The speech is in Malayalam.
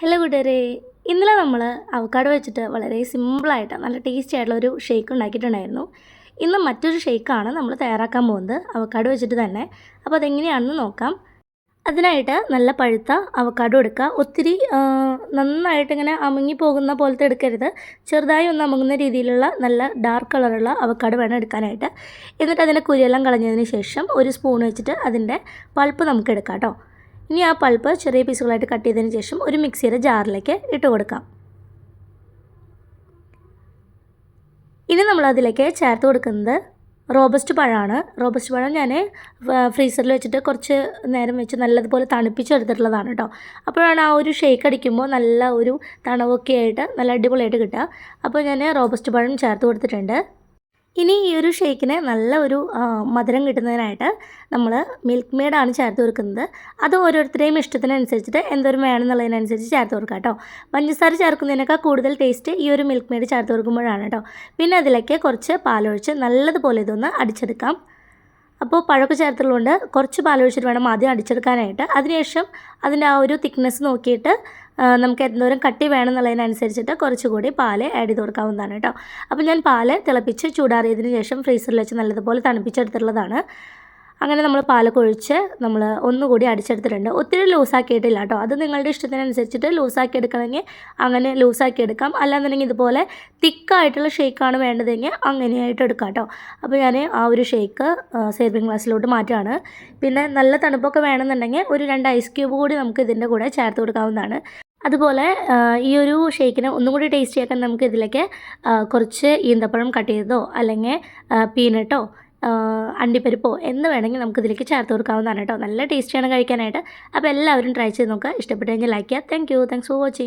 ഹലോ കൂട്ടുകാരെ. ഇന്നലെ നമ്മൾ അവക്കാട് വെച്ചിട്ട് വളരെ സിമ്പിളായിട്ട് നല്ല ടേസ്റ്റി ആയിട്ടുള്ള ഒരു ഷേക്ക് ഉണ്ടാക്കിയിട്ടുണ്ടായിരുന്നു. ഇന്ന് മറ്റൊരു ഷേക്കാണ് നമ്മൾ തയ്യാറാക്കാൻ പോകുന്നത്. അവക്കാട് വെച്ചിട്ട് തന്നെ. അപ്പോൾ അതെങ്ങനെയാണെന്ന് നോക്കാം. അതിനായിട്ട് നല്ല പഴുത്ത അവക്കാട് എടുക്കുക. ഒത്തിരി നന്നായിട്ട് ഇങ്ങനെ അമുങ്ങി പോകുന്ന പോലത്തെ എടുക്കരുത്. ചെറുതായി ഒന്ന് അമുങ്ങുന്ന രീതിയിലുള്ള നല്ല ഡാർക്ക് കളറുള്ള അവക്കാട് വേണം എടുക്കാനായിട്ട്. എന്നിട്ട് അതിന്റെ കുരിയെല്ലാം കളഞ്ഞതിന് ശേഷം ഒരു സ്പൂൺ വെച്ചിട്ട് അതിന്റെ പൾപ്പ് നമുക്ക് എടുക്കാം കേട്ടോ. ഇനി ആ പൾപ്പ് ചെറിയ പീസുകളായിട്ട് കട്ട് ചെയ്തതിന് ശേഷം ഒരു മിക്സിയുടെ ജാറിലേക്ക് ഇട്ട് കൊടുക്കാം. ഇനി നമ്മൾ അതിലേക്ക് ചേർത്ത് കൊടുക്കുന്നത് റോബസ്റ്റ് പഴമാണ്. റോബസ്റ്റ് പഴം ഞാൻ ഫ്രീസറിൽ വെച്ചിട്ട് കുറച്ച് നേരം വെച്ച് നല്ലതുപോലെ തണുപ്പിച്ചെടുത്തിട്ടുള്ളതാണ് കേട്ടോ അപ്പോഴാണ് ആ ഒരു ഷേക്ക് അടിക്കുമ്പോൾ നല്ല ഒരു തണവൊക്കെ ആയിട്ട് നല്ല അടിപൊളിയായിട്ട് കിട്ടുക. അപ്പോൾ ഞാൻ റോബസ്റ്റ് പഴം ചേർത്ത് കൊടുത്തിട്ടുണ്ട്. ഇനി ഈ ഒരു ഷേക്കിന് നല്ല ഒരു മധുരം കിട്ടുന്നതിനായിട്ട് നമ്മൾ മിൽക്ക് മെയ്ഡാണ് ചേർത്ത് കൊടുക്കുന്നത്. അത് ഓരോരുത്തരെയും ഇഷ്ടത്തിനനുസരിച്ചിട്ട് എന്തോരം വേണമെന്നുള്ളതിനനുസരിച്ച് ചേർത്ത് കൊടുക്കുക കേട്ടോ. പഞ്ചസാര ചേർക്കുന്നതിനേക്കാൾ കൂടുതൽ ടേസ്റ്റ് ഈ ഒരു മിൽക്ക് മെയ്ഡ് ചേർത്ത് കൊടുക്കുമ്പോഴാണ് കേട്ടോ. പിന്നെ അതിലേക്ക് കുറച്ച് പാലൊഴിച്ച് നല്ലതുപോലെ ഇതൊന്ന് അടിച്ചെടുക്കാം. അപ്പോൾ പഴമൊക്കെ ചേർത്തുള്ളതുകൊണ്ട് കുറച്ച് പാലൊഴിച്ചിട്ട് വേണം ആദ്യം അടിച്ചെടുക്കാനായിട്ട്. അതിനുശേഷം അതിന്റെ ആ ഒരു തിക്നെസ് നോക്കിയിട്ട് നമുക്ക് എന്തോരം കട്ടി വേണം എന്നുള്ളതിനനുസരിച്ചിട്ട് കുറച്ചുകൂടി പാൽ ആഡ് ചെയ്ത് കൊടുക്കാവുന്നതാണ് കേട്ടോ. അപ്പോൾ ഞാൻ പാൽ തിളപ്പിച്ച് ചൂടാറിയതിന് ശേഷം ഫ്രീസറിൽ വെച്ച് നല്ലതുപോലെ തണുപ്പിച്ചെടുത്തിട്ടുള്ളതാണ്. അങ്ങനെ നമ്മൾ പാലൊക്കെ കൊഴിച്ച് നമ്മൾ ഒന്നുകൂടി അടിച്ചെടുത്തിട്ടുണ്ട്. ഒത്തിരി ലൂസാക്കിയിട്ടില്ല കേട്ടോ. അത് നിങ്ങളുടെ ഇഷ്ടത്തിനനുസരിച്ചിട്ട് ലൂസാക്കി എടുക്കണമെങ്കിൽ അങ്ങനെ ലൂസാക്കി എടുക്കാം അല്ലാന്നുണ്ടെങ്കിൽ ഇതുപോലെ തിക്കായിട്ടുള്ള ഷേക്കാണ് വേണ്ടതെങ്കിൽ അങ്ങനെയായിട്ട് എടുക്കാം കേട്ടോ. അപ്പോൾ ഞാൻ ആ ഒരു ഷേക്ക് സേർവിങ് ഗ്ലാസ്സിലോട്ട് മാറ്റുകയാണ്. പിന്നെ നല്ല തണുപ്പൊക്കെ വേണമെന്നുണ്ടെങ്കിൽ ഒരു രണ്ട് ഐസ് ക്യൂബ് കൂടി നമുക്ക് ഇതിന്റെ കൂടെ ചേർത്ത് കൊടുക്കാവുന്നതാണ്. അതുപോലെ ഈ ഒരു ഷേക്കിനെ ഒന്നും കൂടി ടേസ്റ്റി ആക്കാൻ നമുക്ക് ഇതിലേക്ക് കുറച്ച് ഈന്തപ്പഴം കട്ട് ചെയ്തതോ അല്ലെങ്കിൽ പീനട്ടോ അണ്ടിപ്പരിപ്പോ എന്ന് വേണമെങ്കിൽ നമുക്ക് ഇതിലേക്ക് ചേർത്ത് കൊടുക്കാവുന്നതാണ് കേട്ടോ. നല്ല ടേസ്റ്റിയാണ് കഴിക്കാനായിട്ട്. അപ്പോൾ എല്ലാവരും ട്രൈ ചെയ്ത് നോക്കുക. ഇഷ്ടപ്പെട്ടു കഴിഞ്ഞാൽ ലൈക്ക് ചെയ്യുക. Thank you thanks for watching